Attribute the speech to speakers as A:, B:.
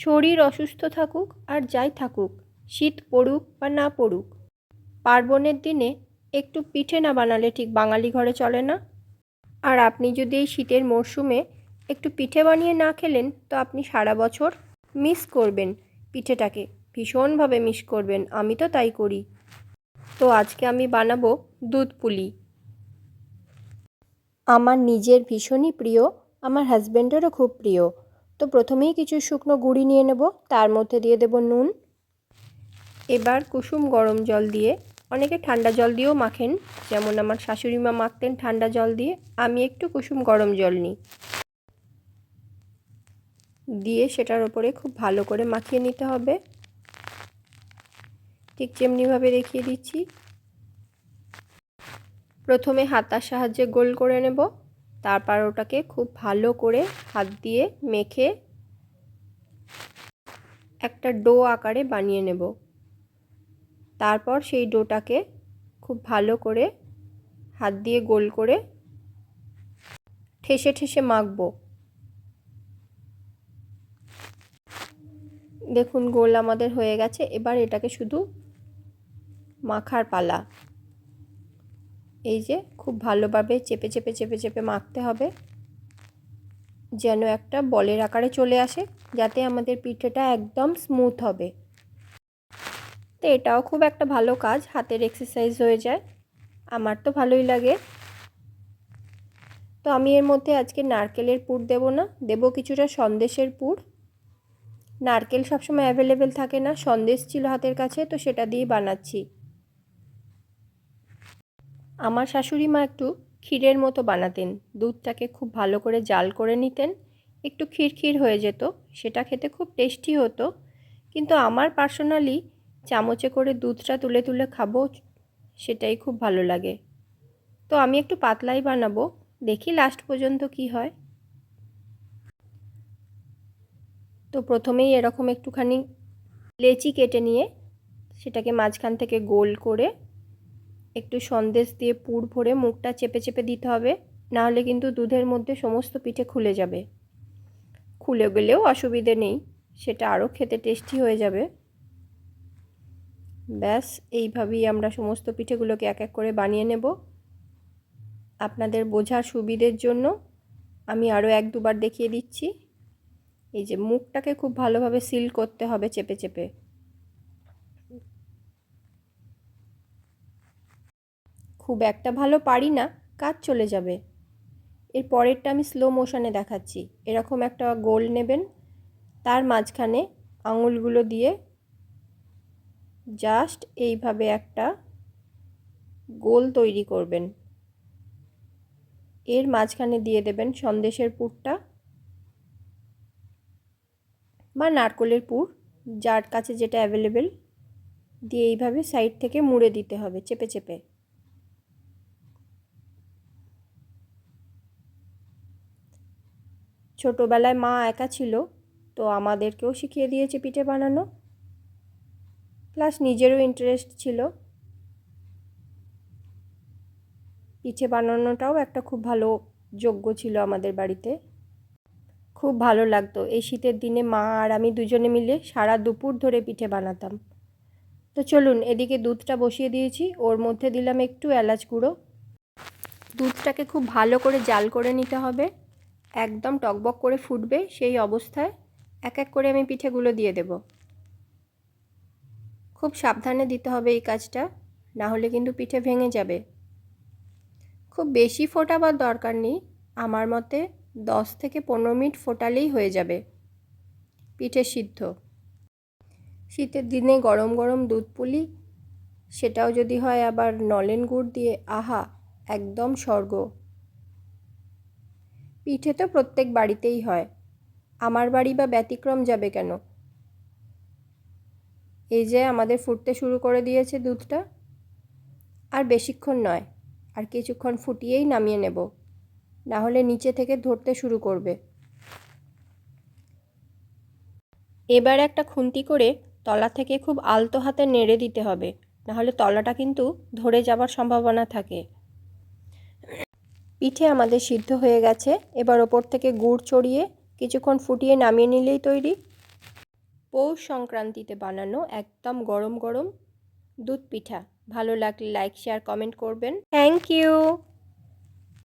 A: শরীর অসুস্থ থাকুক আর যাই থাকুক, শীত পড়ুক বা না পড়ুক। পার্বণের দিনে একটু পিঠে না বানালে ঠিক বাঙালি ঘরে চলে না? আর আপনি যদি এই শীতের মরশুমে একটু পিঠে বানিয়ে না খেলেন, তো আপনি সারা বছর মিস করবেন পিঠেটাকে, ভীষণভাবে মিস করবেন, আমি তো তাই করি। তো আজকে আমি বানাবো দুধ পুলি। আমার নিজের ভীষণই প্রিয়, আমার হাজব্যান্ডেরও খুব প্রিয়। তো প্রথমেই কিছু শুকনো গুঁড়ি নিয়ে নেব। তার মধ্যে দিয়ে দেব নুন। এবার কুসুম গরম জল দিয়ে অনেকে ঠান্ডা জল দিয়েও মাখেন। যেমন আমার শাশুড়ি মা মাখতেন ঠান্ডা জল দিয়ে। আমি একটু কুসুম গরম জল নিই। দিয়ে সেটার ওপরে খুব ভালো করে মাখিয়ে নিতে হবে। ঠিক যেমনিভাবে দেখিয়ে দিচ্ছি। প্রথমে হাতার সাহায্যে গোল করে নেব। তারপর ওটাকে খুব ভালো করে হাত দিয়ে মেখে একটা ডো আকারে বানিয়ে নেব। তারপর সেই ডোটাকে খুব ভালো করে হাত দিয়ে গোল করে ঠেসে ঠেসে মাখবো। দেখুন, গোল আমাদের হয়ে গেছে। এবার এটাকে শুধু মাখার পালা। এই যে খুব ভালোভাবে চেপে চেপে চেপে চেপে মাখতে হবে। যেন একটা বলের আকারে চলে আসে, যাতে আমাদের পিঠেটা একদম স্মুথ হবে। তো এটাও খুব একটা ভালো কাজ, হাতের এক্সারসাইজ হয়ে যায়। আমার তো ভালোই লাগে। তো আমি এর মধ্যে আজকে নারকেলের পুর দেব না, দেব কিছুটা সন্দেশের পুর। নারকেল সবসময় অ্যাভেলেবেল থাকে না, সন্দেশ ছিল হাতের কাছে, তো সেটা দিয়ে বানাচ্ছি। আমার শাশুড়ি মা একটু ক্ষীরের মতো বানাতেন। দুধটাকে খুব ভালো করে জাল করে নিতেন। একটু ক্ষীর হয়ে যেত। সেটা খেতে খুব টেস্টি হতো। কিন্তু আমার পার্সোনালি চামচে করে দুধটা তুলে তুলে খাব, সেটাই খুব ভালো লাগে। তো আমি একটু পাতলাই বানাবো। দেখি লাস্ট পর্যন্ত কি হয়। তো প্রথমেই এরকম একটুখানি লেচি কেটে নিয়ে সেটাকে মাঝখান থেকে গোল করে একটু সন্দেশ দিয়ে পুর ভরে মুখটা চেপে চেপে দিতে হবে, নাহলে কিন্তু দুধের মধ্যে সমস্ত পিঠে খুলে যাবে। খুলে গেলেও অসুবিধে নেই, সেটা আরও খেতে টেস্টি হয়ে যাবে। ব্যাস, এইভাবেই আমরা সমস্ত পিঠেগুলোকে এক এক করে বানিয়ে নেব। আপনাদের বোঝার সুবিধের জন্য আমি আরও এক দুবার দেখিয়ে দিচ্ছি। এই যে মুখটাকে খুব ভালোভাবে সিল করতে হবে চেপে চেপে। খুব একটা ভালো পারি না, কাজ চলে যাবে। এর পরেরটা আমি স্লো মোশনে দেখাচ্ছি। এরকম একটা গোল নেবেন, তার মাঝখানে আঙুলগুলো দিয়ে জাস্ট এইভাবে একটা গোল তৈরি করবেন। এর মাঝখানে দিয়ে দেবেন সন্দেশের পুরটা বা নারকলের পুর, যার কাছে যেটা অ্যাভেলেবেল দিয়ে এইভাবে সাইড থেকে মুড়ে দিতে হবে, চেপে চেপে। ছোটোবেলায় মা একা ছিল, তো আমাদেরকেও শিখিয়ে দিয়েছে পিঠে বানানো। প্লাস নিজেরও ইন্টারেস্ট ছিল। পিঠে বানানোটাও একটা খুব ভালো যোগ্য ছিল আমাদের বাড়িতে। খুব ভালো লাগতো। এই শীতের দিনে মা আর আমি দুজনে মিলে সারা দুপুর ধরে পিঠে বানাতাম। তো চলুন, এদিকে দুধটা বসিয়ে দিয়েছি। ওর মধ্যে দিলাম একটু এলাচ গুঁড়ো। দুধটাকে খুব ভালো করে জাল করে নিতে হবে। একদম টকবক করে ফুটবে সেই অবস্থায় এক এক করে আমি পিঠেগুলো দিয়ে দেব। খুব সাবধানে দিতে হবে এই কাজটা, না হলে কিন্তু পিঠে ভেঙে যাবে। খুব বেশি ফোটাবার দরকার নেই, আমার মতে দশ থেকে পনেরো মিনিট ফোটালেই হয়ে যাবে পিঠে সিদ্ধ। শীতের দিনে গরম গরম দুধ পুলি, সেটাও যদি হয় আবার নলেন গুড় দিয়ে, আহা, একদম স্বর্গ। পিঠে তো প্রত্যেক বাড়িতেই হয়। আমার বাড়ি বা ব্যতিক্রম যাবে কেন? এই যে আমাদের ফুটতে শুরু করে দিয়েছে দুধটা। আর বেশিক্ষণ নয়, আর কিছুক্ষণ ফুটিয়েই নামিয়ে নেব। না হলে নিচে থেকে ধরতে শুরু করবে। এবার একটা খুন্তি করে তলা থেকে খুব আলতো হাতে নেড়ে দিতে হবে। নাহলে তলাটা কিন্তু ধরে যাবার সম্ভাবনা থাকে। পিঠে আমাদের সিদ্ধ হয়ে গেছে। এবার ওপর থেকে গুড় চড়িয়ে কিছুক্ষণ ফুটিয়ে নামিয়ে নিলেই তৈরি। পৌষ সংক্রান্তিতে বানানো একদম গরম গরম দুধ পিঠা। ভালো লাগলে লাইক শেয়ার কমেন্ট করবেন। Thank you